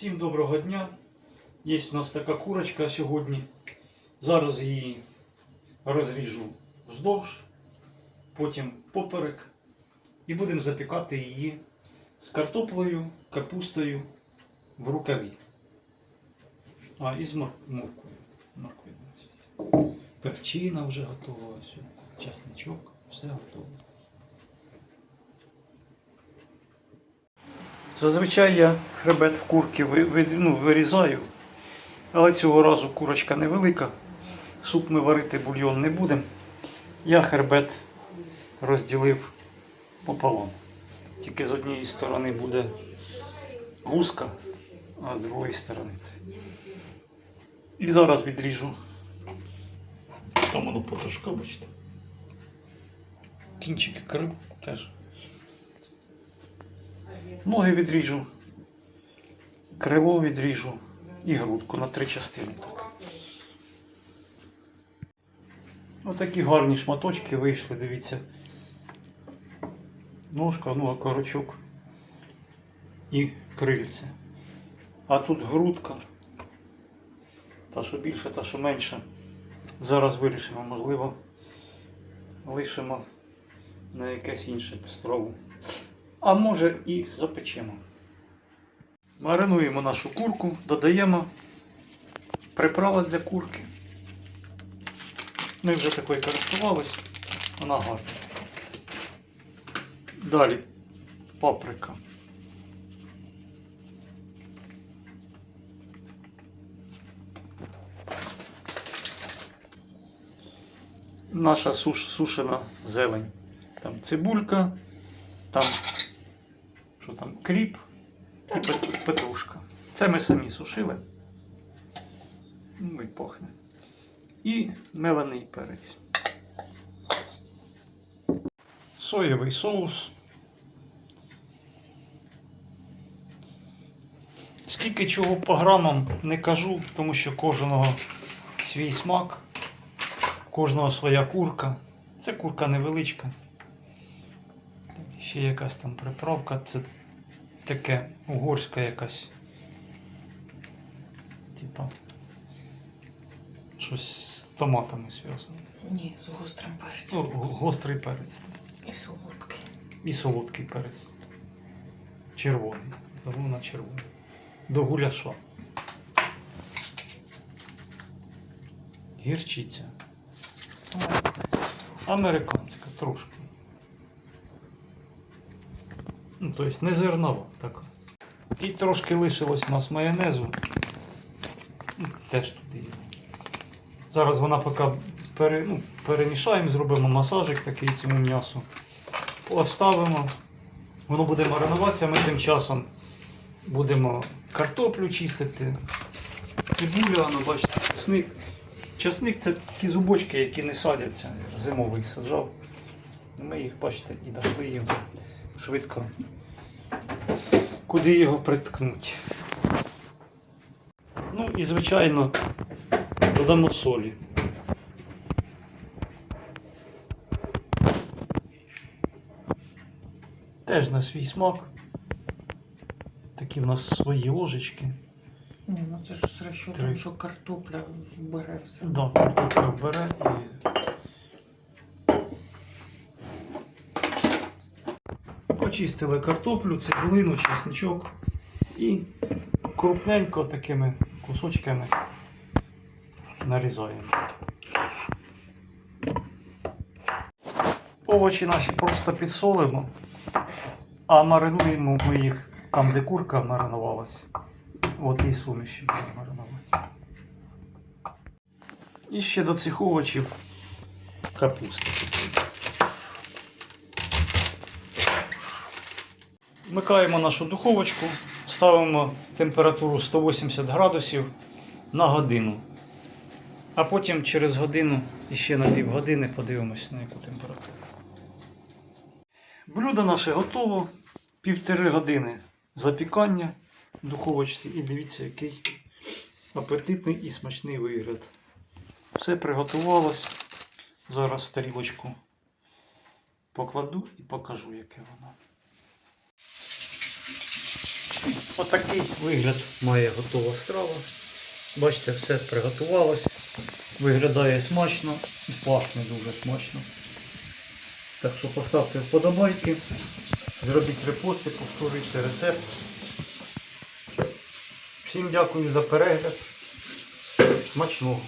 Всім доброго дня. Є у нас така курочка сьогодні. Зараз її розріжу вздовж, потім поперек. І будемо запікати її з картоплею, капустою в рукаві. А, і з мор- морквою. Морквою. Перчина вже готова. Все. Часничок, все готово. Зазвичай я хребет в курки ну, вирізаю, але цього разу курочка невелика. Суп ми варити бульйон не будемо. Я хребет розділив пополам. Тільки з однієї сторони буде гуска, а з другої сторони це. І зараз відріжу. Там воно потрошка, бачите. Кінчики крив теж. Ноги відріжу, крило відріжу і грудку на три частини. Так. Отакі гарні шматочки вийшли, дивіться. Ножка, ну, корочок і крильце. А тут грудка. Та що більше, та що менше. Зараз вирішимо, можливо, лишимо на якесь інше страву. А може і запечемо. Маринуємо нашу курку, додаємо приправи для курки. Ми вже такою користувались, вона гарна. Далі паприка. Наша суш, сушена зелень. Там цибулька, там що там, кріп і петрушка. Це ми самі сушили. Ну і пахне. І мелений перець. Соєвий соус. Скільки чого по грамам не кажу, тому що кожного свій смак, кожного своя курка. Це курка невеличка. Ще якась там приправка. Це таке угорська якась. Типа. Щось з томатами зв'язано. Ні, з гострим перцем. Ну, гострий перець. І солодкий. І солодкий перець. Червоний. Головна червоний. До гуляша. Гірчиця. Американська трошки. Ну, тобто не зернова така. І трошки лишилось у нас майонезу. Ну, Теж туди є. Зараз вона поки пере, ну, перемішаємо, зробимо масажик такий цьому м'ясу. Поставимо. Воно буде маринуватися, ми тим часом будемо картоплю чистити. Цибуля, ну бачите, часник. Часник це ті зубочки, які не садяться. Зимовий саджав. Ми їх, бачите, і дошли його швидко. Куди його приткнуть. Ну і звичайно додамо солі. Теж на свій смак. Такі в нас свої ложечки. Ні, ну це ж з Три. що картопля вбере все. Да, картопля бере і. Почистили картоплю, цибулину, чесничок і крупненько такими кусочками нарізаємо. Овочі наші просто підсолимо, а маринуємо ми їх там, де курка маринувалась. От і суміші будемо маринувати. І ще до цих овочів капуста. Вмикаємо нашу духовочку, ставимо температуру 180 градусів на годину. А потім через годину і ще на півгодини подивимось на яку температуру. Блюдо наше готово. Півтори години запікання в духовочці. І дивіться, який апетитний і смачний вигляд. Все приготувалось. Зараз тарілочку покладу і покажу, яке воно. Отакий вигляд має готова страва. Бачите, все приготувалось. Виглядає смачно і пахне дуже смачно. Так що поставте вподобайки, зробіть репости, повторюйте рецепт. Всім дякую за перегляд. Смачного!